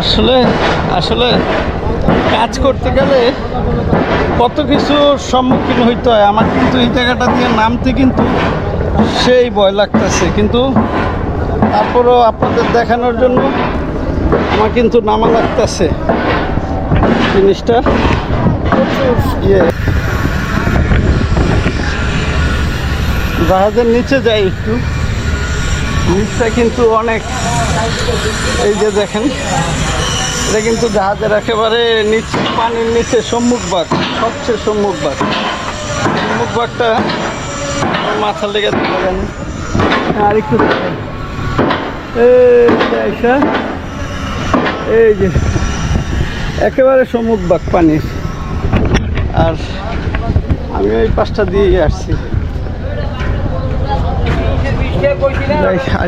আসলে আসলে কাজ করতে গেলে কত কিছু সম্মুখীন হইতে হয়। আমার কিন্তু এই জায়গাটা দিয়ে নামতে কিন্তু সেই ভয় লাগতেছে। কিন্তু তারপরও আপনাদের দেখানোর জন্য আমার কিন্তু নামা লাগতেছে। জিনিসটা ইয়ে। জাহাজের নিচে যাই একটু। নিচটা কিন্তু অনেক, এই যে দেখেন, এটা কিন্তু জাহাজের একেবারে নিচে, পানির নিচে সম্মুখ বাঘ সবচেয়ে সম্মুখ বাঘ সম্মুখ বাঘটা মাথা লেগে দেখা যায় না। আর একটু দেখেন। এই যে একেবারে সম্মুখ বাঘ পানির আর আমি ওই পাশটা দিয়ে আসছি gleich.